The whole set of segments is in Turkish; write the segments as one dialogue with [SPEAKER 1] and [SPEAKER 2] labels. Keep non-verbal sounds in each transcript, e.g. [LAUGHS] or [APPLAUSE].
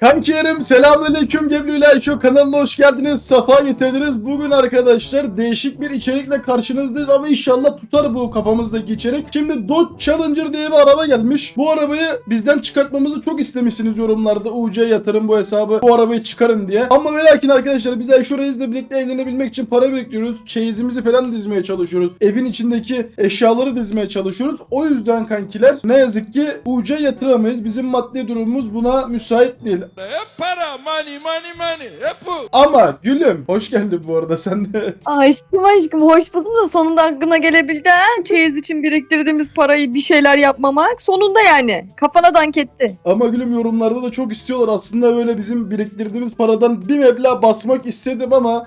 [SPEAKER 1] Kankilerim selamünaleyküm Geblüler şu kanalına hoş geldiniz. Safa getirdiniz. Bugün arkadaşlar değişik bir içerikle karşınızdayız ama inşallah tutar bu kafamızdaki içerik. Şimdi Dodge Challenger diye bir araba gelmiş. Bu arabayı bizden çıkartmamızı çok istemişsiniz yorumlarda. UC yatırım bu hesabı bu arabayı çıkarın diye. Ama ve lakin arkadaşlar biz Ayşe Reis'le birlikte evlenebilmek için para biriktiriyoruz. Çeyizimizi falan dizmeye çalışıyoruz. Evin içindeki eşyaları dizmeye çalışıyoruz. O yüzden kankiler ne yazık ki UC yatıramayız. Bizim maddi durumumuz buna müsait değil.
[SPEAKER 2] Hep para, money, money, money. Hep bu.
[SPEAKER 1] Ama gülüm hoş geldin bu arada sen de. [LAUGHS]
[SPEAKER 3] Aşkım aşkım hoş buldum da sonunda aklına gelebildi ha. Çeyiz için biriktirdiğimiz parayı bir şeyler yapmamak. Sonunda yani. Kafana dank etti.
[SPEAKER 1] Ama gülüm yorumlarda da çok istiyorlar. Aslında böyle bizim biriktirdiğimiz paradan bir meblağ basmak istedim ama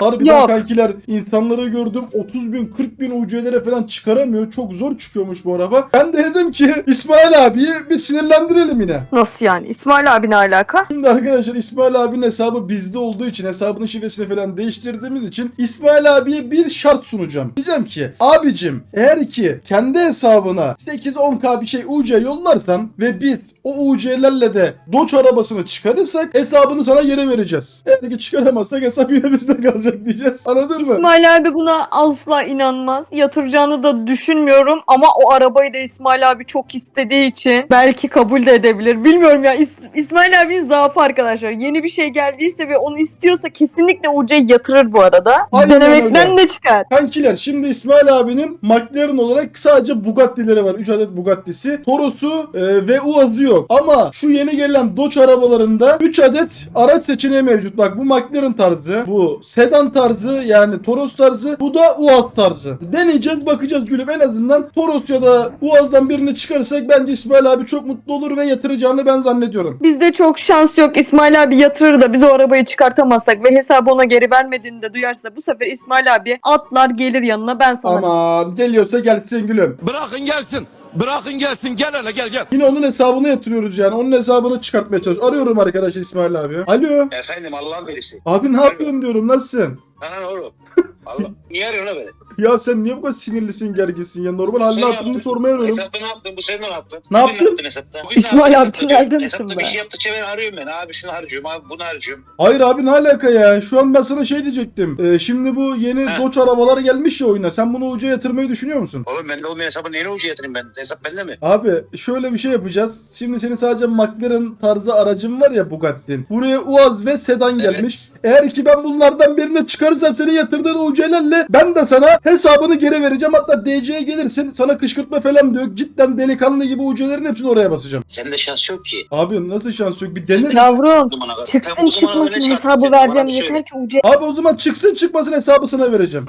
[SPEAKER 1] Harbiden
[SPEAKER 3] Yok.
[SPEAKER 1] kankiler insanları gördüm 30 bin 40 bin UC'lere falan çıkaramıyor. Çok zor çıkıyormuş bu araba. Ben de dedim ki İsmail abiyi bir sinirlendirelim yine.
[SPEAKER 3] Nasıl yani? İsmail abi ne alaka?
[SPEAKER 1] Şimdi arkadaşlar İsmail abinin hesabı bizde olduğu için hesabının şifresini falan değiştirdiğimiz için İsmail abiye bir şart sunacağım. Diyeceğim ki abicim eğer ki kendi hesabına 8-10k bir şey UC yollarsan ve biz o UC'lerle de Dodge arabasını çıkarırsak hesabını sana geri vereceğiz. Eğer ki çıkaramazsak hesap yine bizde kalacak diyeceğiz. Anladın mı?
[SPEAKER 3] İsmail abi buna asla inanmaz. Yatıracağını da düşünmüyorum ama o arabayı da İsmail abi çok istediği için belki kabul de edebilir. Bilmiyorum ya. İs- İsmail abinin zaafı arkadaşlar. Yeni bir şey geldiyse ve onu istiyorsa kesinlikle UC yatırır bu arada.
[SPEAKER 1] Aynen
[SPEAKER 3] Denemekten
[SPEAKER 1] öyle.
[SPEAKER 3] ne çıkar?
[SPEAKER 1] Kankiler şimdi İsmail abinin McLaren olarak sadece Bugatti'leri var. 3 adet Bugatti'si. Toros'u e, ve Uaz'ı yok. Ama şu yeni gelen Dodge arabalarında 3 adet araç seçeneği mevcut. Bak bu McLaren tarzı, bu sedan tarzı yani Toros tarzı, bu da Uaz tarzı. Deneyeceğiz bakacağız gülüm en azından Toros ya da Uaz'dan birini çıkarırsak bence İsmail abi çok mutlu olur ve yatıracağını ben zannediyorum.
[SPEAKER 3] Bizde çok şans yok. İsmail abi yatırır da biz o arabayı çıkartamazsak ve hesabı ona geri vermediğini de duyarsa bu sefer İsmail abi atlar gelir yanına ben sana.
[SPEAKER 1] Aman geliyorsa gelsin gülüm.
[SPEAKER 4] Bırakın gelsin. Bırakın gelsin. Gel hele gel gel.
[SPEAKER 1] Yine onun hesabına yatırıyoruz yani. Onun hesabını çıkartmaya çalış. Arıyorum arkadaş İsmail abi. Alo.
[SPEAKER 5] Efendim Allah'ın velisi.
[SPEAKER 1] Abi ne yapıyorsun diyorum nasılsın?
[SPEAKER 5] Ana oğlum. [LAUGHS] Allah. Niye arıyorsun lan beni?
[SPEAKER 1] Ya sen niye bu kadar sinirlisin gerginsin ya? Normal halini
[SPEAKER 5] Sen ne yaptın?
[SPEAKER 1] sormaya arıyorum.
[SPEAKER 5] Hesapta ne yaptın? Bu sen ne yaptın?
[SPEAKER 1] Ne
[SPEAKER 5] Bugün
[SPEAKER 1] yaptım?
[SPEAKER 5] hesapta? Bugün
[SPEAKER 3] İsmail
[SPEAKER 5] ne
[SPEAKER 3] abi
[SPEAKER 5] yaptın hesapta diyorum.
[SPEAKER 3] misin
[SPEAKER 5] Hesapta
[SPEAKER 3] be?
[SPEAKER 5] bir şey yaptıkça ben arıyorum ben. Abi şunu harcıyorum. Abi bunu harcıyorum.
[SPEAKER 1] Hayır abi ne alaka ya? Şu an ben sana şey diyecektim. Ee, şimdi bu yeni
[SPEAKER 5] He.
[SPEAKER 1] Dodge arabalar gelmiş ya oyuna. Sen bunu ucuya yatırmayı düşünüyor musun?
[SPEAKER 5] Oğlum bende olmayan hesabı neyine ucu yatırayım ben? Hesap bende mi?
[SPEAKER 1] Abi şöyle bir şey yapacağız. Şimdi senin sadece McLaren tarzı aracın var ya Bugatti'nin. Buraya Uaz ve sedan
[SPEAKER 5] Evet.
[SPEAKER 1] gelmiş. Eğer ki ben bunlardan birini çıkarırsam senin yatırdığın UC'lerle ben de sana hesabını geri vereceğim. Hatta DC'ye gelirsin sana kışkırtma falan diyor. Cidden delikanlı gibi UC'lerin hepsini oraya basacağım.
[SPEAKER 5] Sende şans yok ki.
[SPEAKER 1] Abi nasıl şans yok bir dene.
[SPEAKER 3] Yavrum çıksın çıkmasın hesabı vereceğim yeter ki UC
[SPEAKER 1] Abi o zaman çıksın çıkmasın hesabı sana vereceğim.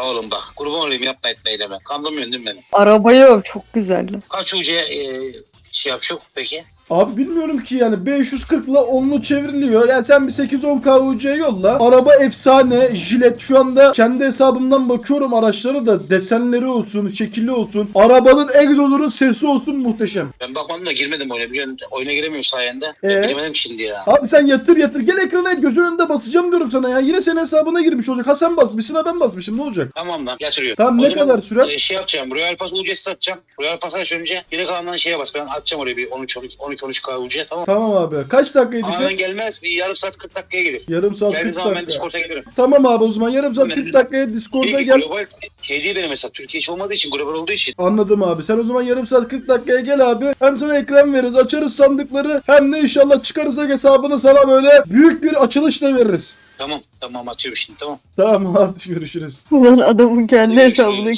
[SPEAKER 5] Oğlum bak kurban olayım yapma etme eyleme. Kandırmıyorsun değil mi beni?
[SPEAKER 3] Arabayı çok güzeldi.
[SPEAKER 5] Kaç ucuya e, şey yapacak peki?
[SPEAKER 1] Abi bilmiyorum ki yani 540 ile 10'lu çevriliyor. Yani sen bir 8-10 KUC yolla. Araba efsane. Jilet şu anda kendi hesabımdan bakıyorum araçları da desenleri olsun, şekilli olsun. Arabanın egzozunun sesi olsun muhteşem.
[SPEAKER 5] Ben bakmadım da girmedim oyuna. Biliyorsun oyuna giremiyorum sayende.
[SPEAKER 1] Ee?
[SPEAKER 5] Ben bilemedim ki şimdi ya.
[SPEAKER 1] Abi sen yatır yatır gel ekrana et gözünün önünde basacağım diyorum sana ya. Yine senin hesabına girmiş olacak. Ha sen basmışsın ha ben basmışım ne olacak?
[SPEAKER 5] Tamam lan getiriyorum.
[SPEAKER 1] Tamam, ne kadar sürer?
[SPEAKER 5] e, şey yapacağım. Royal Pass UC'si atacağım. Royal Pass aç önce. Geri kalandan şeye bas. Ben atacağım oraya bir 13 12 12 13 k tamam.
[SPEAKER 1] Tamam abi. Kaç dakikaydı
[SPEAKER 5] Ama ben
[SPEAKER 1] ki?
[SPEAKER 5] gelmez. Bir yarım saat 40 dakikaya gelir.
[SPEAKER 1] Yarım saat
[SPEAKER 5] Geldiği
[SPEAKER 1] 40
[SPEAKER 5] zaman ben
[SPEAKER 1] dakika.
[SPEAKER 5] Discord'a gelirim.
[SPEAKER 1] Tamam abi o zaman yarım saat 40 dakikaya Discord'a gel.
[SPEAKER 5] global şey değil benim mesela. Türkiye hiç olmadığı için global olduğu için.
[SPEAKER 1] Anladım abi. Sen o zaman yarım saat 40 dakikaya gel abi. Hem sana ekran veririz. Açarız sandıkları. Hem de inşallah çıkarırsak hesabını sana böyle büyük bir açılışla veririz.
[SPEAKER 5] Tamam tamam atıyorum şimdi tamam.
[SPEAKER 1] Tamam hadi görüşürüz.
[SPEAKER 3] Ulan adamın kendi
[SPEAKER 5] Görüşürüz.
[SPEAKER 3] hesabını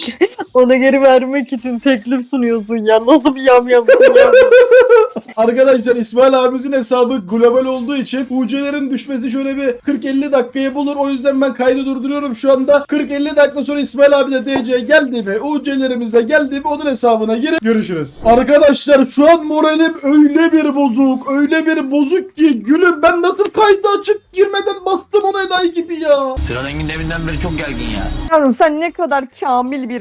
[SPEAKER 3] ona geri vermek için teklif sunuyorsun ya. Nasıl bir yamyamsın ya. [LAUGHS]
[SPEAKER 1] Arkadaşlar İsmail abimizin hesabı global olduğu için UC'lerin düşmesi şöyle bir 40-50 dakikaya bulur. O yüzden ben kaydı durduruyorum şu anda. 40-50 dakika sonra İsmail abi de DC geldi mi? UC'lerimiz de geldi mi? Onun hesabına girip görüşürüz. Arkadaşlar şu an moralim öyle bir bozuk. Öyle bir bozuk ki gülüm ben nasıl kaydı açıp girmeden bastım ona enayi gibi ya.
[SPEAKER 6] Sinan Engin deminden beri çok gergin ya.
[SPEAKER 3] Yavrum sen ne kadar kamil bir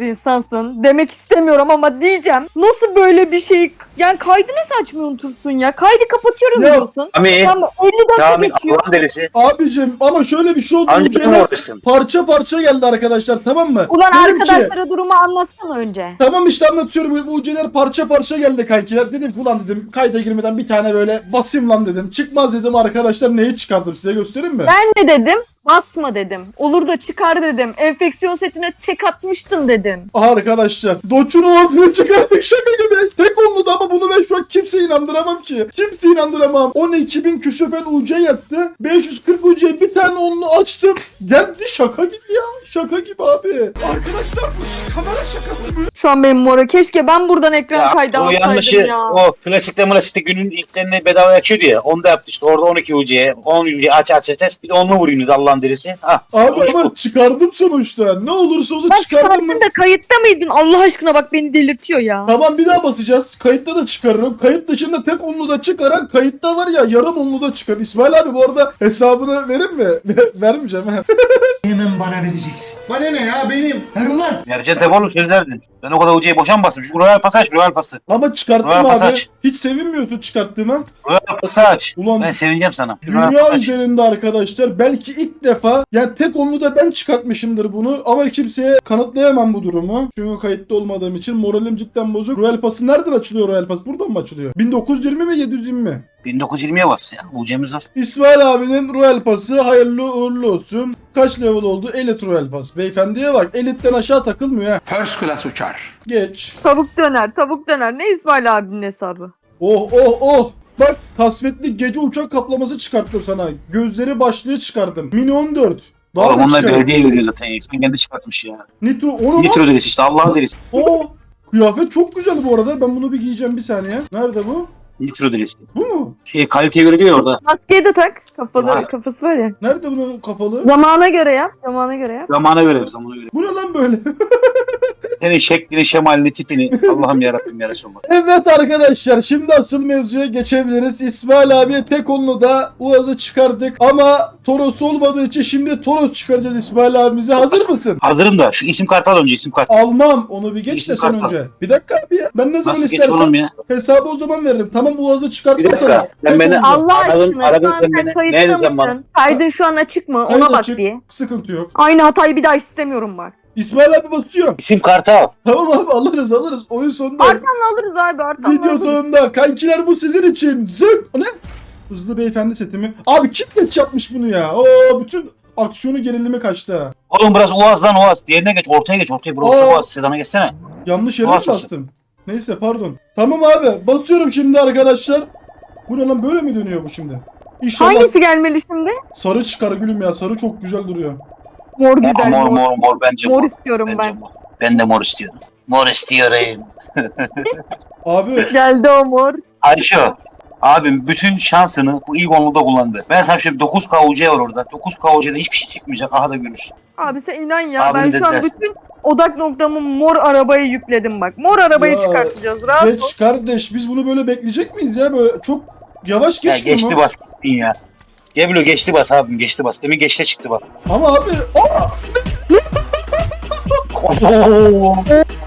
[SPEAKER 3] insansın demek istemiyorum ama diyeceğim. Nasıl böyle bir şey yani kaydı nasıl açmayı unutursun ya? Kaydı kapatıyorum
[SPEAKER 1] Ya,
[SPEAKER 3] diyorsun.
[SPEAKER 6] Ami,
[SPEAKER 3] Tamam 50 dakika
[SPEAKER 6] Ami
[SPEAKER 3] geçiyor.
[SPEAKER 6] Allah'ın delisi.
[SPEAKER 1] Abicim ama şöyle bir şey oldu. UC'ler
[SPEAKER 6] takım oradasın?
[SPEAKER 1] parça parça geldi arkadaşlar tamam mı?
[SPEAKER 3] Ulan
[SPEAKER 1] Dedim ki-
[SPEAKER 3] arkadaşlara durumu anlatsana önce.
[SPEAKER 1] Tamam işte anlatıyorum. Bu UC'ler parça parça geldi kankiler. Dedim ki ulan dedim kayda girmeden bir tane böyle basayım lan dedim. Çıkmaz dedim arkadaşlar neyi çıkardım size göstereyim mi?
[SPEAKER 3] Ben ne dedim? Basma dedim. Olur da çıkar dedim. Enfeksiyon setine tek atmıştın dedim.
[SPEAKER 1] Arkadaşlar Doç'un ağzını çıkardık şaka gibi. Tek olmadı ama bunu ben şu an kimseye inandıramam ki. Kimseye inandıramam. 12 bin küsür ben UC yattı. 540 UC'ye bir tane onlu açtım. Geldi şaka gibi ya. Şaka gibi abi.
[SPEAKER 3] Şu an benim mora. Keşke ben buradan ekran
[SPEAKER 6] Ya,
[SPEAKER 3] kaydı
[SPEAKER 6] o yanlışı
[SPEAKER 3] ya.
[SPEAKER 6] o klasikte mınasikte günün ilklerini bedava açıyordu ya. Onu da yaptı işte. Orada 12 UC'ye 10 UC'ye aç aç aç aç. Bir de onunla vurayım Allah'ın delisi. Ah.
[SPEAKER 1] Abi ama çıkardım sonuçta. Ne olursa olsun
[SPEAKER 3] Ben
[SPEAKER 1] çıkardım mı?
[SPEAKER 3] çıkarttın da kayıtta mıydın? Allah aşkına bak beni delirtiyor ya.
[SPEAKER 1] Tamam bir daha basacağız. Kayıtta da çıkarırım. Kayıt dışında tek onlu da çıkaran kayıtta var ya yarım onlu da çıkar. İsmail abi bu arada hesabını verin mi? [LAUGHS] Vermeyeceğim.
[SPEAKER 7] Hemen bana vereceksin.
[SPEAKER 1] Bana ne ya benim.
[SPEAKER 7] Ver ulan.
[SPEAKER 6] Tabi oğlum söz verdin. Ben o kadar UC'ye boşan bastım. Şu Royal Pass aç. Royal Pass'ı.
[SPEAKER 1] Ama çıkarttım
[SPEAKER 6] Royal
[SPEAKER 1] abi.
[SPEAKER 6] Pass aç.
[SPEAKER 1] Hiç sevinmiyorsun çıkarttığıma.
[SPEAKER 6] Royal Pass'ı aç.
[SPEAKER 1] Ulan
[SPEAKER 6] Ben sevineceğim sana. Royal
[SPEAKER 1] Dünya
[SPEAKER 6] Pass'ı aç.
[SPEAKER 1] üzerinde arkadaşlar belki ilk defa yani tek onlu da ben çıkartmışımdır bunu ama kimseye kanıtlayamam bu durumu. Çünkü kayıtlı olmadığım için moralim cidden bozuk. Royal Pass'ı nereden açılıyor Royal Pass? Buradan mı açılıyor? 1920 mi 720 mi?
[SPEAKER 6] 1920'ye bas ya. UC'miz var.
[SPEAKER 1] İsmail abinin Royal Pass'ı hayırlı uğurlu olsun. Kaç level oldu? Elite Royal Pass. Beyefendiye bak. Elite'den aşağı takılmıyor ha.
[SPEAKER 2] First class uçar.
[SPEAKER 1] Geç.
[SPEAKER 3] Tavuk döner, tavuk döner. Ne İsmail abinin hesabı?
[SPEAKER 1] Oh oh oh. Bak kasvetli gece uçak kaplaması çıkarttım sana. Gözleri başlığı çıkardım. Mini 14. Daha
[SPEAKER 6] Oğlum onlar
[SPEAKER 1] çıkardım.
[SPEAKER 6] belediye veriyor zaten. Sen kendi çıkartmış ya.
[SPEAKER 1] Nitro. Onu.
[SPEAKER 6] Nitro delisi işte Allah'ın delisi.
[SPEAKER 1] Oo. Kıyafet çok güzel bu arada. Ben bunu bir giyeceğim bir saniye. Nerede bu?
[SPEAKER 6] Nitro delisi.
[SPEAKER 1] Bu mu?
[SPEAKER 6] Şey kaliteye göre diyor orada.
[SPEAKER 3] Maskeyi de tak. Kafada,
[SPEAKER 6] Ha.
[SPEAKER 3] kafası var ya.
[SPEAKER 1] Nerede bunun kafalı?
[SPEAKER 3] Zamana göre yap. Zamana göre yap.
[SPEAKER 6] Zamana göre zamana göre.
[SPEAKER 1] Bu ne lan böyle? [LAUGHS]
[SPEAKER 6] Senin şeklini, şemalini, tipini. Allah'ım yarabbim ya Resulallah.
[SPEAKER 1] evet arkadaşlar şimdi asıl mevzuya geçebiliriz. İsmail abiye tek da Uaz'ı çıkardık ama Toros olmadığı için şimdi Toros çıkaracağız İsmail abimize. Hazır mısın?
[SPEAKER 6] Hazırım da şu isim kartı al önce isim kartı.
[SPEAKER 1] Almam. Onu bir geç de
[SPEAKER 6] İsim
[SPEAKER 1] sen
[SPEAKER 6] kartı.
[SPEAKER 1] önce. Bir dakika abi ya. Ben ne zaman
[SPEAKER 6] Nasıl geç
[SPEAKER 1] istersen
[SPEAKER 6] oğlum ya?
[SPEAKER 1] hesabı o zaman veririm. Tamam Uaz'ı
[SPEAKER 6] Bir
[SPEAKER 1] çıkarttım
[SPEAKER 6] dakika.
[SPEAKER 1] sana.
[SPEAKER 6] Sen beni-.
[SPEAKER 3] Allah
[SPEAKER 6] Aradın-
[SPEAKER 3] aşkına
[SPEAKER 6] aradın sen
[SPEAKER 3] sen
[SPEAKER 6] beni. Neydin sen bana?
[SPEAKER 3] Kaydın şu an açık mı?
[SPEAKER 1] Kayıt
[SPEAKER 3] Ona bak
[SPEAKER 1] açık.
[SPEAKER 3] bir.
[SPEAKER 1] Sıkıntı yok.
[SPEAKER 3] Aynı hatayı bir daha istemiyorum bak.
[SPEAKER 1] İsmail abi basıyor.
[SPEAKER 6] İsim kartı al.
[SPEAKER 1] Tamam abi alırız alırız. Oyun sonunda.
[SPEAKER 3] Arkamda alırız abi arkamda
[SPEAKER 1] Video
[SPEAKER 3] alırız.
[SPEAKER 1] sonunda. Kankiler bu sizin için. Zın. O ne? Hızlı beyefendi setimi. Abi kim geç yapmış bunu ya? Oo bütün aksiyonu gerilimi kaçtı. ha.
[SPEAKER 6] Oğlum biraz Uaz'dan Uaz. Diğerine geç. Ortaya geç. Ortaya. Burası. Uaz. Sedana geçsene.
[SPEAKER 1] Yanlış yere mi bastım? Neyse pardon. Tamam abi basıyorum şimdi arkadaşlar. Bu ne lan böyle mi dönüyor bu şimdi? İnşallah
[SPEAKER 3] Hangisi gelmeli şimdi?
[SPEAKER 1] sarı çıkar gülüm ya. Sarı çok güzel duruyor.
[SPEAKER 3] Mor
[SPEAKER 6] Mor
[SPEAKER 3] güzel
[SPEAKER 6] mor
[SPEAKER 3] mor.
[SPEAKER 6] mor, mor. Bence mor.
[SPEAKER 3] Mor istiyorum
[SPEAKER 6] Bence
[SPEAKER 3] ben.
[SPEAKER 6] mor. Ben de mor istiyorum. Mor istiyorum. [LAUGHS]
[SPEAKER 1] Abi
[SPEAKER 3] Geldi o mor.
[SPEAKER 6] Ayşe. Abim bütün şansını bu ilk onluda kullandı. Ben sana şimdi 9 KUC var orada. 9 KUC'de hiçbir şey çıkmayacak. Aha da görürsün.
[SPEAKER 3] Abi sen inan ya
[SPEAKER 6] Abim
[SPEAKER 3] ben
[SPEAKER 6] de
[SPEAKER 3] şu an
[SPEAKER 6] dersin.
[SPEAKER 3] bütün odak noktamı mor arabaya yükledim bak. Mor arabayı
[SPEAKER 1] Ya,
[SPEAKER 3] çıkartacağız rahat ol.
[SPEAKER 1] geç kardeş biz bunu böyle bekleyecek miyiz ya? Böyle çok yavaş
[SPEAKER 6] Ya geçti
[SPEAKER 1] mu?
[SPEAKER 6] bas gittin ya. Geblo geçti bas abim geçti bas. Demin geçte çıktı bak.
[SPEAKER 1] Ama abi Aa,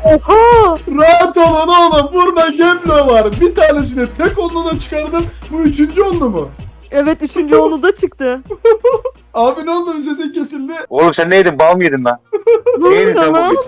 [SPEAKER 3] Oha!
[SPEAKER 1] rahat olun oğlum. Burada Geblo var. Bir tanesini tek onlu da çıkardım. Bu üçüncü onlu mu?
[SPEAKER 3] Evet üçüncü onu da çıktı. [LAUGHS]
[SPEAKER 1] Abi ne oldu bir sesin kesildi?
[SPEAKER 6] Oğlum sen ne yedin? Bal mı yedin lan? Ne sen
[SPEAKER 3] Tamam.
[SPEAKER 6] bugün?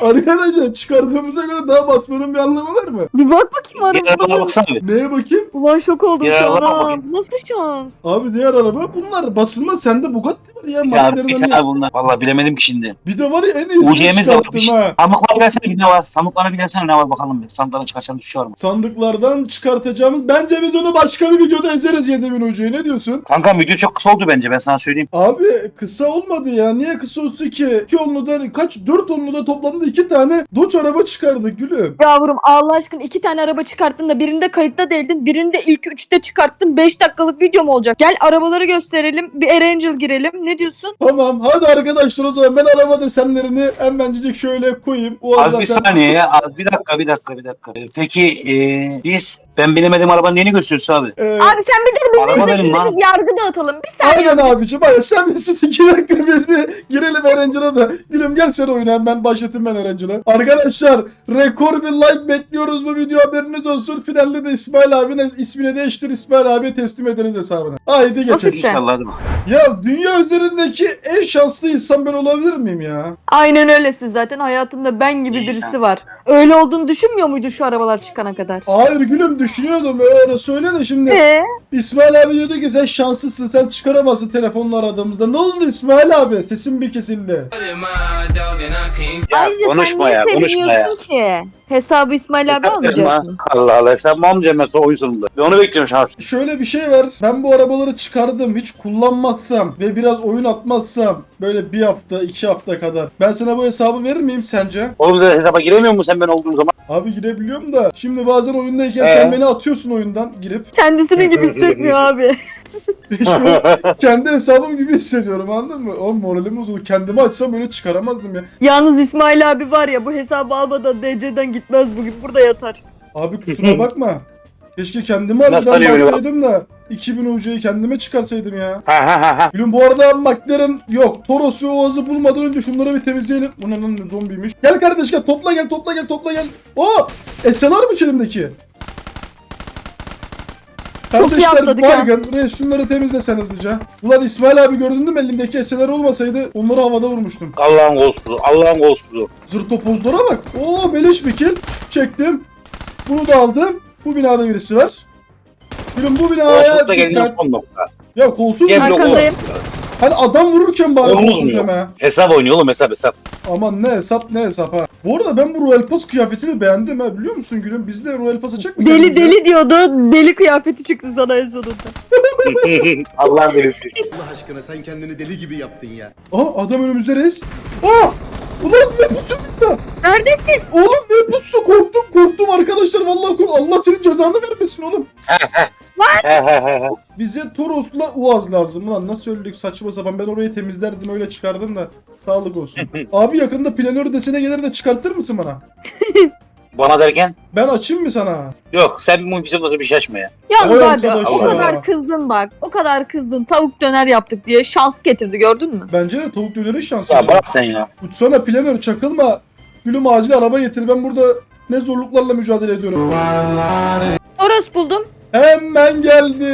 [SPEAKER 1] Arkadaşlar çıkardığımıza göre daha basmanın bir anlamı var mı?
[SPEAKER 3] Bir bak bakayım
[SPEAKER 6] arabana
[SPEAKER 3] arabaya.
[SPEAKER 6] baksana bir.
[SPEAKER 1] Neye bakayım?
[SPEAKER 3] Ulan şok oldum
[SPEAKER 6] Bir
[SPEAKER 3] şu an.
[SPEAKER 6] bakayım.
[SPEAKER 3] Nasıl şans?
[SPEAKER 1] Abi diğer araba bunlar basılmaz. Sende Bugatti var ya.
[SPEAKER 6] Ya bir tane bunlar. Valla bilemedim ki şimdi.
[SPEAKER 1] Bir de var ya en iyisini
[SPEAKER 6] UC'miz de
[SPEAKER 1] çıkarttım
[SPEAKER 6] şey.
[SPEAKER 1] ha.
[SPEAKER 6] Samıklara gelsene bir ne var? Samıklara bir gelsene ne var bakalım bir. Sandıklara çıkarsan bir şey var mı?
[SPEAKER 1] Sandıklardan çıkartacağımız. Bence biz onu başka bir videoda ezeriz 7000 hocayı. Ne diyorsun?
[SPEAKER 6] Kankam video çok kısa oldu bence ben sana söyleyeyim.
[SPEAKER 1] Abi kısa olmadı ya. Niye kısa olsun ki? İki onluda kaç? Dört onluda toplamda iki tane Dodge araba çıkardık gülüm.
[SPEAKER 3] Yavrum Allah aşkına iki tane araba çıkarttın da birinde kayıtta değildin. Birinde ilk üçte çıkarttın. Beş dakikalık video mu olacak? Gel arabaları gösterelim. Bir Erangel girelim. Ne diyorsun?
[SPEAKER 1] Tamam hadi arkadaşlar o zaman ben araba desenlerini hemencik şöyle koyayım. O
[SPEAKER 6] Az bir saniye ya. Az bir dakika bir dakika bir dakika. Peki e, biz ben binemedim arabanın neyini gösteriyorsun abi?
[SPEAKER 1] Ee,
[SPEAKER 3] Abi sen bir dur
[SPEAKER 6] Araba
[SPEAKER 3] biz de
[SPEAKER 6] benim
[SPEAKER 3] şimdi
[SPEAKER 6] lan.
[SPEAKER 3] biz yargı dağıtalım. Bir saniye.
[SPEAKER 1] Aynen abicim aynen sen bir sus iki dakika biz bir girelim Erangel'a da. Gülüm gel sen oyuna hemen başlatayım ben Erangel'a. Arkadaşlar rekor bir like bekliyoruz bu video haberiniz olsun. Finalde de İsmail abinin ismini değiştir İsmail abiye teslim ederiz hesabını. Haydi geçelim.
[SPEAKER 6] İnşallah hadi bakalım.
[SPEAKER 1] Ya dünya üzerindeki en şanslı insan ben olabilir miyim ya?
[SPEAKER 3] Aynen öylesin zaten. Hayatında ben gibi
[SPEAKER 6] İyi
[SPEAKER 3] birisi
[SPEAKER 6] şans.
[SPEAKER 3] var. Öyle olduğunu düşünmüyor muydu şu arabalar çıkana kadar?
[SPEAKER 1] Hayır gülüm düşünüyordum öyle söyle de şimdi.
[SPEAKER 3] Ee,
[SPEAKER 1] İsmail abi diyordu ki sen şanslısın sen çıkaramazsın telefonla aradığımızda. Ne oldu İsmail abi? Sesin bir kesildi.
[SPEAKER 6] Ya
[SPEAKER 3] ayrıca
[SPEAKER 6] konuşma
[SPEAKER 3] sen
[SPEAKER 6] ya konuşma ya.
[SPEAKER 3] seviniyorsun ki? Hesabı İsmail abi almayacaksın.
[SPEAKER 6] Allah Allah sen mı amcam mesela oyun sonunda. Ben onu bekliyorum şans.
[SPEAKER 1] Şöyle bir şey var. Ben bu arabaları çıkardım. Hiç kullanmazsam ve biraz oyun atmazsam böyle bir hafta iki hafta kadar. Ben sana bu hesabı verir miyim sence?
[SPEAKER 6] Oğlum sen hesaba giremiyor musun sen ben olduğum zaman?
[SPEAKER 1] Abi girebiliyorum da. Şimdi bazen oyundayken
[SPEAKER 6] Ee?
[SPEAKER 1] sen beni atıyorsun oyundan girip.
[SPEAKER 3] Kendisini gibi hissetmiyor abi. [LAUGHS] [LAUGHS]
[SPEAKER 1] Şu kendi hesabım gibi hissediyorum anladın mı? Oğlum moralim bozuldu. Kendimi açsam öyle çıkaramazdım ya.
[SPEAKER 3] Yalnız İsmail abi var ya bu hesabı almadan DC'den gitmez bugün. Burada yatar.
[SPEAKER 1] Abi kusura [LAUGHS] bakma. Keşke kendimi
[SPEAKER 6] Nasıl
[SPEAKER 1] harbiden
[SPEAKER 6] arıyor beni?
[SPEAKER 1] bassaydım da 2000 UC'yi kendime çıkarsaydım ya.
[SPEAKER 6] Ha ha ha ha.
[SPEAKER 1] Gülüm bu arada McLaren yok. Toros ve Oğaz'ı bulmadan önce şunları bir temizleyelim. Bu ne lan zombiymiş. Gel kardeş gel topla gel topla gel topla gel. Oo! SLR mı elimdeki?
[SPEAKER 3] Çok iyi
[SPEAKER 1] Kardeşler
[SPEAKER 3] atladık ha.
[SPEAKER 1] Reis şunları temizlesen hızlıca. Ulan İsmail abi gördün değil mi elimdeki SLR olmasaydı onları havada vurmuştum.
[SPEAKER 6] Allah'ın golsüzü. Allah'ın golsüzü.
[SPEAKER 1] Zırtopozlara bak. Oo beleş bir kill. Çektim. Bunu da aldım. Bu binada birisi var. Gülüm bu binaya dikkat. Ya kolsuz mu?
[SPEAKER 3] Arkandayım.
[SPEAKER 1] Hani adam vururken bari
[SPEAKER 6] Olmaz
[SPEAKER 1] kolsuz deme.
[SPEAKER 6] Hesap oynuyor oğlum hesap hesap.
[SPEAKER 1] Aman ne hesap ne hesap ha. Bu arada ben bu Royal Pass kıyafetini beğendim ha biliyor musun gülüm? Biz de Royal Pass açacak mı?
[SPEAKER 3] Deli deli diyordu. Deli kıyafeti çıktı sana en sonunda. [LAUGHS]
[SPEAKER 6] Allah'ın delisi.
[SPEAKER 4] Allah aşkına sen kendini deli gibi yaptın ya.
[SPEAKER 1] Aa adam önümüzde reis. Aa! Ulan ne pusu bitti.
[SPEAKER 3] Neredesin?
[SPEAKER 1] Oğlum ne pusu korktum korktum arkadaşlar vallahi korktum. Allah senin cezanı vermesin oğlum.
[SPEAKER 6] He he he he.
[SPEAKER 1] Bize Toros'la Uaz lazım lan. Nasıl öldük saçma sapan. Ben orayı temizlerdim öyle çıkardım da. Sağlık olsun. [LAUGHS] Abi yakında planör desene gelir de çıkartır mısın bana? [LAUGHS]
[SPEAKER 6] Bana derken?
[SPEAKER 1] Ben açayım mı sana?
[SPEAKER 6] Yok sen bu bir şey açma ya.
[SPEAKER 3] Yalnız
[SPEAKER 1] Vay
[SPEAKER 3] abi
[SPEAKER 1] arkadaş
[SPEAKER 3] o
[SPEAKER 6] ya.
[SPEAKER 3] kadar kızdın bak. O kadar kızdın. Tavuk döner yaptık diye şans getirdi gördün mü?
[SPEAKER 1] Bence de tavuk dönerin şansı.
[SPEAKER 6] Ya bırak sen ya.
[SPEAKER 1] Uçsana planör çakılma. Gülüm acil araba getir. Ben burada ne zorluklarla mücadele ediyorum.
[SPEAKER 3] Toros buldum.
[SPEAKER 1] Hemen geldi.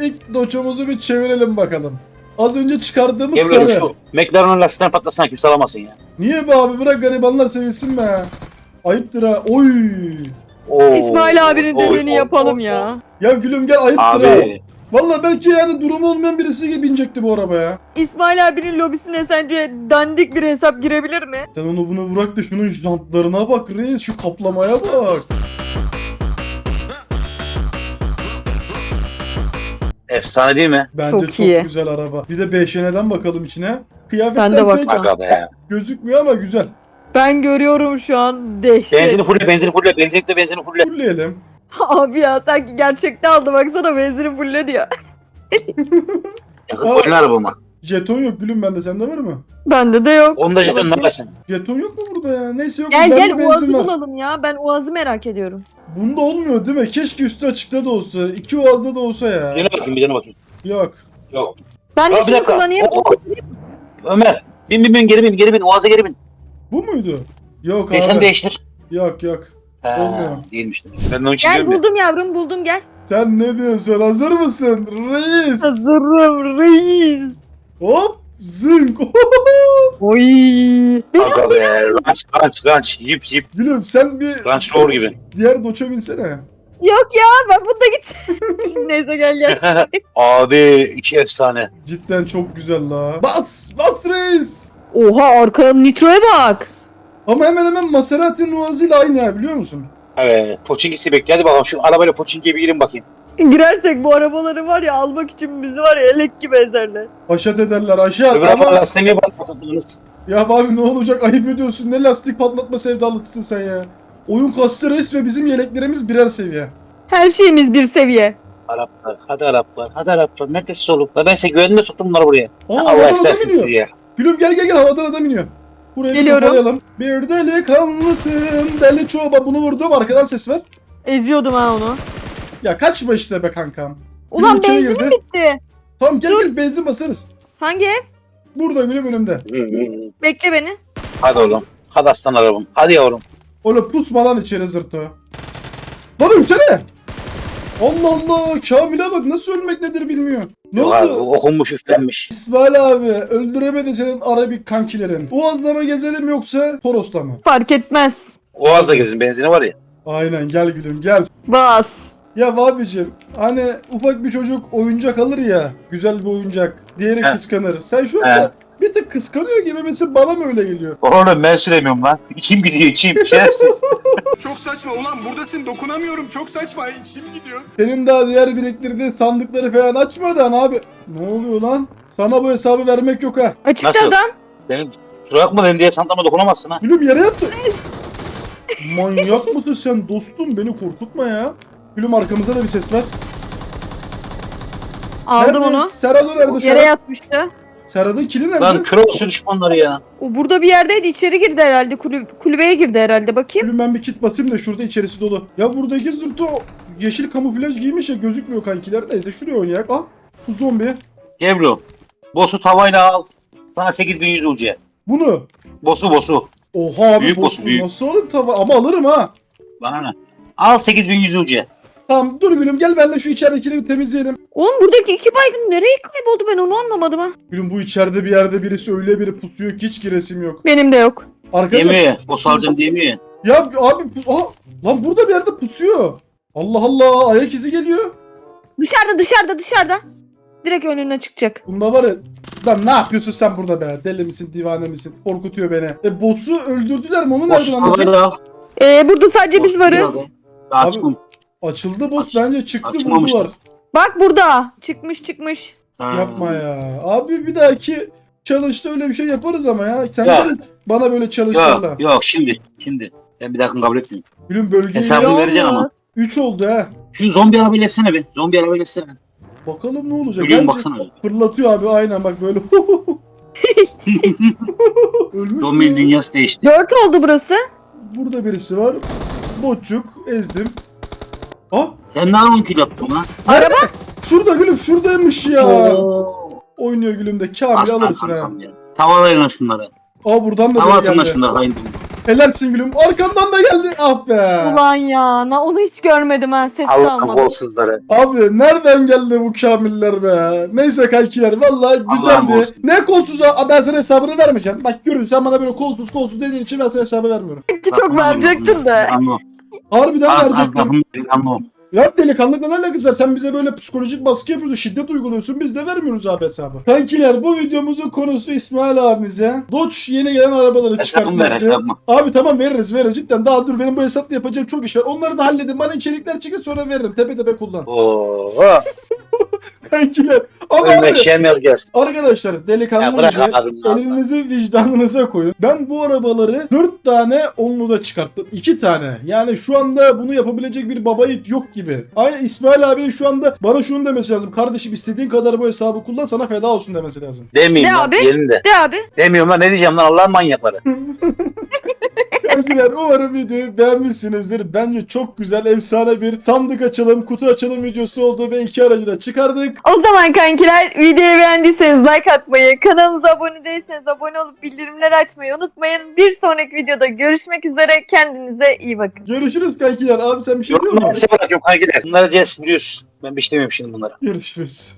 [SPEAKER 1] İlk doçomuzu bir çevirelim bakalım. Az önce çıkardığımız
[SPEAKER 6] Gel
[SPEAKER 1] sarı.
[SPEAKER 6] şu McLaren'ın lastiğini patlasana kimse alamasın ya.
[SPEAKER 1] Niye be abi bırak garibanlar sevinsin be. Ayıptır ha. Oy.
[SPEAKER 6] Oo,
[SPEAKER 3] İsmail abinin
[SPEAKER 6] oo,
[SPEAKER 3] dediğini
[SPEAKER 6] oo,
[SPEAKER 3] yapalım
[SPEAKER 6] oo,
[SPEAKER 3] ya.
[SPEAKER 1] Ya gülüm gel ayıptır ha.
[SPEAKER 6] Abi
[SPEAKER 1] Valla belki yani durumu olmayan birisi gibi binecekti bu arabaya.
[SPEAKER 3] İsmail abinin lobisine sence dandik bir hesap girebilir mi?
[SPEAKER 1] Sen onu bunu bırak da şunun jantlarına bak reis. Şu kaplamaya bak.
[SPEAKER 6] efsane değil mi?
[SPEAKER 1] Bence
[SPEAKER 3] Çok
[SPEAKER 1] çok,
[SPEAKER 3] iyi.
[SPEAKER 1] güzel araba. Bir de BŞN'den bakalım içine. Kıyafetler
[SPEAKER 3] Ben de
[SPEAKER 1] pek
[SPEAKER 3] bakacağım.
[SPEAKER 6] Aga be.
[SPEAKER 1] gözükmüyor ama güzel.
[SPEAKER 3] Ben görüyorum şu an dehşet.
[SPEAKER 6] Benzini fulle benzini fulle benzinlikle benzini fulle.
[SPEAKER 1] Fulleyelim. [LAUGHS]
[SPEAKER 3] Abi ya sanki gerçekte aldı baksana benzinin fulledi ya.
[SPEAKER 6] Yakıt koyun arabama.
[SPEAKER 1] Jeton yok gülüm bende. Sende var mı?
[SPEAKER 3] Bende de yok.
[SPEAKER 6] Onda jeton neredesin?
[SPEAKER 1] Jeton yok mu burada ya? Neyse yok.
[SPEAKER 3] Gel
[SPEAKER 1] bende
[SPEAKER 3] gel
[SPEAKER 1] benzin
[SPEAKER 3] Uaz'ı
[SPEAKER 1] var.
[SPEAKER 3] bulalım ya. Ben Uaz'ı merak ediyorum.
[SPEAKER 1] Bunda olmuyor değil mi? Keşke üstü açıkta da olsa. İki oğazda da olsa ya.
[SPEAKER 6] Bir bakayım bir cana bakayım.
[SPEAKER 1] Yok.
[SPEAKER 6] Yok.
[SPEAKER 3] Ben de
[SPEAKER 6] bir
[SPEAKER 3] şunu
[SPEAKER 6] dakika.
[SPEAKER 3] kullanayım.
[SPEAKER 6] Ömer. Bin bin bin geri bin geri bin. Oğaz'a geri bin.
[SPEAKER 1] Bu muydu? Yok
[SPEAKER 6] Değişen
[SPEAKER 1] abi.
[SPEAKER 6] değiştir.
[SPEAKER 1] Yok yok.
[SPEAKER 6] Ha,
[SPEAKER 1] Olmuyor.
[SPEAKER 6] Değilmiş. Ben de onun için
[SPEAKER 3] Gel
[SPEAKER 6] diyorum ya.
[SPEAKER 3] buldum yavrum buldum gel.
[SPEAKER 1] Sen ne diyorsun? Hazır mısın? Reis.
[SPEAKER 3] Hazırım reis.
[SPEAKER 1] Hop. Zınk. [LAUGHS]
[SPEAKER 3] Oy.
[SPEAKER 6] Aga be. Ranch ranch ranch. Jip jip.
[SPEAKER 1] Gülüm sen bir
[SPEAKER 6] Ranch Rover gibi.
[SPEAKER 1] diğer doça binsene.
[SPEAKER 3] Yok ya ben bunda git. [LAUGHS] Neyse gel gel. [LAUGHS]
[SPEAKER 6] Abi iki efsane.
[SPEAKER 1] Cidden çok güzel la. Bas. Bas reis.
[SPEAKER 3] Oha arkaya nitroya bak.
[SPEAKER 1] Ama hemen hemen Maserati Nuazi ile aynı ya biliyor musun?
[SPEAKER 6] Evet. Poçinkisi bekle. Hadi bakalım şu arabayla Poçinki'ye bir girin bakayım.
[SPEAKER 3] Girersek bu arabaları var ya almak için bizi var ya elek gibi ezerler.
[SPEAKER 1] Aşat ederler aşat
[SPEAKER 6] Öbür
[SPEAKER 1] ama
[SPEAKER 6] arabalar bana patladınız.
[SPEAKER 1] Ya abi ne olacak ayıp ediyorsun ne lastik patlatma sevdalısın sen ya. Oyun kastı res ve bizim yeleklerimiz birer seviye.
[SPEAKER 3] Her şeyimiz bir seviye.
[SPEAKER 6] Araplar, hadi Araplar, hadi Araplar. Neredesin oğlum? Ben size güvenle soktum bunları buraya.
[SPEAKER 1] Aa
[SPEAKER 6] Allah
[SPEAKER 1] iniyor.
[SPEAKER 6] sizi ya.
[SPEAKER 1] Gülüm gel gel gel havadan adam iniyor. Buraya bir
[SPEAKER 3] Geliyorum.
[SPEAKER 1] kapalayalım. Bir delikanlısın deli çoğba bunu vurdum arkadan ses ver.
[SPEAKER 3] Eziyordum ha onu.
[SPEAKER 1] Ya kaçma işte be kankam.
[SPEAKER 3] Ulan
[SPEAKER 1] içeri
[SPEAKER 3] benzinim
[SPEAKER 1] girdi.
[SPEAKER 3] bitti.
[SPEAKER 1] Tamam gel gel benzin basarız.
[SPEAKER 3] Hangi ev?
[SPEAKER 1] Burada gülüm önümde.
[SPEAKER 3] Bekle beni.
[SPEAKER 6] Hadi oğlum. Hadi aslan arabam. Hadi yavrum.
[SPEAKER 1] Oğlum pusma lan içeri zırtı. Lan ölsene. Allah Allah Kamil'e bak nasıl ölmek nedir bilmiyor. Ne
[SPEAKER 6] Yok abi,
[SPEAKER 1] oldu?
[SPEAKER 6] okunmuş üflenmiş.
[SPEAKER 1] İsmail abi öldüremedi senin Arabik kankilerin. Oğaz'da mı gezelim yoksa Toros'ta mı?
[SPEAKER 3] Fark etmez.
[SPEAKER 6] Oğaz'da gezin benzini var ya.
[SPEAKER 1] Aynen gel gülüm gel.
[SPEAKER 3] Bas.
[SPEAKER 1] Ya Vabicim hani ufak bir çocuk oyuncak alır ya güzel bir oyuncak diğeri
[SPEAKER 6] He.
[SPEAKER 1] kıskanır. Sen şu anda bir tık kıskanıyor gibi misin bana mı öyle geliyor?
[SPEAKER 6] Oğlum ben süremiyorum lan. İçim gidiyor içim. Şerefsiz. [LAUGHS]
[SPEAKER 8] Çok saçma ulan buradasın dokunamıyorum çok saçma içim gidiyor.
[SPEAKER 1] Senin daha diğer biriktirdiğin sandıkları falan açmadan abi. Ne oluyor lan? Sana bu hesabı vermek yok ha.
[SPEAKER 3] Açıkta
[SPEAKER 6] Nasıl?
[SPEAKER 3] adam.
[SPEAKER 6] Benim kusura bakma benim diye çantama dokunamazsın ha.
[SPEAKER 1] Gülüm yere yattı. Manyak mısın sen dostum beni korkutma ya. Gülüm arkamızda da bir ses var.
[SPEAKER 3] Aldım
[SPEAKER 1] Nerede?
[SPEAKER 3] onu.
[SPEAKER 1] Serhat'ın nerede?
[SPEAKER 3] Yere yatmıştı.
[SPEAKER 1] Serhat'ın kili nerede?
[SPEAKER 6] Lan kör olsun düşmanları ya.
[SPEAKER 3] O burada bir yerdeydi. içeri girdi herhalde. Kulü- kulübeye girdi herhalde. Bakayım.
[SPEAKER 1] Gülüm ben bir kit basayım da şurada içerisi dolu. Ya buradaki zırtı o yeşil kamuflaj giymiş ya gözükmüyor kankiler. Neyse şuraya oynayak. Ah bu zombi.
[SPEAKER 6] Geblo. Boss'u tavayla al. Sana 8100 ucuya.
[SPEAKER 1] Bunu.
[SPEAKER 6] Boss'u boss'u.
[SPEAKER 1] Oha abi
[SPEAKER 6] Büyük
[SPEAKER 1] boss'u
[SPEAKER 6] boss, büyük.
[SPEAKER 1] nasıl alın tava ama alırım ha.
[SPEAKER 6] Bana ne? Al 8100 ucuya.
[SPEAKER 1] Tamam dur gülüm gel benle şu içeridekini bir temizleyelim.
[SPEAKER 3] Oğlum buradaki iki baygın nereye kayboldu ben onu anlamadım ha.
[SPEAKER 1] Gülüm bu içeride bir yerde birisi öyle biri pusuyor ki hiç giresim yok.
[SPEAKER 3] Benim de yok.
[SPEAKER 1] Arkadaş
[SPEAKER 6] Demiyor ya. Boss alacağım demiyor ya.
[SPEAKER 1] abi pu- aha, lan burada bir yerde pusuyor. Allah Allah ayak izi geliyor.
[SPEAKER 3] Dışarıda dışarıda dışarıda. Direkt önüne çıkacak.
[SPEAKER 1] Bunda var ya Lan ne yapıyorsun sen burada be? Deli misin, divane misin? Korkutuyor beni. E boss'u öldürdüler mi? Onu nereden anlayacağız?
[SPEAKER 3] Ee, burada sadece biz varız.
[SPEAKER 6] Daha
[SPEAKER 1] Abi-. Açıldı boss
[SPEAKER 6] Aç-
[SPEAKER 1] bence çıktı
[SPEAKER 6] açılmamıştır.
[SPEAKER 1] vurdular.
[SPEAKER 3] Bak burada. Çıkmış çıkmış.
[SPEAKER 6] Ha.
[SPEAKER 1] Yapma ya. Abi bir dahaki challenge'da öyle bir şey yaparız ama ya. Sen
[SPEAKER 6] Ya.
[SPEAKER 1] bana böyle challenge'larla.
[SPEAKER 6] Yok yok şimdi. Şimdi. Ben bir dakika kabul etmiyorum.
[SPEAKER 1] Gülüm bölgeyi
[SPEAKER 6] Hesabını
[SPEAKER 1] ya.
[SPEAKER 6] vereceksin ama.
[SPEAKER 1] 3 oldu ha.
[SPEAKER 6] Şu zombi etsene be. Zombi arabayı etsene.
[SPEAKER 1] Bakalım ne olacak.
[SPEAKER 6] Ölüyorum
[SPEAKER 1] Bence
[SPEAKER 6] baksana.
[SPEAKER 1] Fırlatıyor abi aynen bak böyle. [LAUGHS] Ölmüş
[SPEAKER 6] Zombinin
[SPEAKER 1] mü?
[SPEAKER 6] dünyası değişti.
[SPEAKER 3] Dört oldu burası.
[SPEAKER 1] Burada birisi var. Botçuk ezdim. Ah
[SPEAKER 6] Sen ne yapıyorsun kil attın lan?
[SPEAKER 3] Araba.
[SPEAKER 1] şurada gülüm şuradaymış ya.
[SPEAKER 6] Oo.
[SPEAKER 1] Oynuyor gülüm de Kamil
[SPEAKER 6] Aslan
[SPEAKER 1] alırsın ha.
[SPEAKER 6] kankam ya. Tavalayla şunları.
[SPEAKER 1] Aa buradan da
[SPEAKER 6] Tava
[SPEAKER 1] biri
[SPEAKER 6] atın lan
[SPEAKER 1] geldi.
[SPEAKER 6] şunları. Haydi.
[SPEAKER 1] Helalsin gülüm. Arkamdan da geldi. Ah be.
[SPEAKER 3] Ulan ya. Na, onu hiç görmedim ha. Ses
[SPEAKER 6] Allah'ın
[SPEAKER 3] almadım.
[SPEAKER 6] golsuzları.
[SPEAKER 1] Abi nereden geldi bu kamiller be? Neyse kankiler vallahi
[SPEAKER 6] Allah'ım
[SPEAKER 1] güzeldi.
[SPEAKER 6] olsun.
[SPEAKER 1] Ne kolsuz Aa, ben sana hesabını vermeyeceğim. Bak görün sen bana böyle kolsuz kolsuz dediğin için ben sana hesabı vermiyorum.
[SPEAKER 3] Çünkü çok verecektin de.
[SPEAKER 6] Anlo.
[SPEAKER 1] Harbiden
[SPEAKER 6] Az az
[SPEAKER 1] verecektim.
[SPEAKER 6] lafım anlo.
[SPEAKER 1] Ya delikanlıkla ne alakası var? Sen bize böyle psikolojik baskı yapıyorsun, şiddet uyguluyorsun. Biz de vermiyoruz abi hesabı. Kankiler bu videomuzun konusu İsmail abimize. Dodge yeni gelen arabaları
[SPEAKER 6] hesabımı.
[SPEAKER 1] Abi tamam veririz veririz cidden. Daha dur benim bu hesapla yapacağım çok iş var. Onları da halledin. Bana içerikler çıkın sonra veririm. Tepe tepe kullan.
[SPEAKER 6] Oo.
[SPEAKER 1] Kankiler. Ama
[SPEAKER 6] Ölmek
[SPEAKER 1] abi,
[SPEAKER 6] gelsin.
[SPEAKER 1] arkadaşlar
[SPEAKER 6] Ya
[SPEAKER 1] delikanlı
[SPEAKER 6] bırak
[SPEAKER 1] gibi
[SPEAKER 6] ya.
[SPEAKER 1] elinizi vicdanınıza koyun. Ben bu arabaları 4 tane onluda çıkarttım. 2 tane. Yani şu anda bunu yapabilecek bir baba yiğit yok gibi. Aynı İsmail abinin şu anda bana şunu demesi lazım. Kardeşim istediğin kadar bu hesabı kullan sana feda olsun demesi lazım.
[SPEAKER 6] Demeyeyim
[SPEAKER 3] Ne
[SPEAKER 6] lan
[SPEAKER 3] abi?
[SPEAKER 6] yerinde.
[SPEAKER 3] De abi.
[SPEAKER 6] Demiyorum lan ne diyeceğim lan Allah'ın manyakları. [LAUGHS]
[SPEAKER 1] Kankiler umarım videoyu beğenmişsinizdir. Bence çok güzel, efsane bir sandık açalım, kutu açalım videosu oldu ve iki aracı da çıkardık.
[SPEAKER 3] O zaman kankiler videoyu beğendiyseniz like atmayı, kanalımıza abone değilseniz abone olup bildirimleri açmayı unutmayın. Bir sonraki videoda görüşmek üzere. Kendinize iyi bakın.
[SPEAKER 1] Görüşürüz kankiler. Abi sen bir şey diyor musun?
[SPEAKER 6] size bırakıyorum kankiler. Bunları Jess biliyorsun. Ben bir şey demiyorum şimdi bunlara.
[SPEAKER 1] Görüşürüz.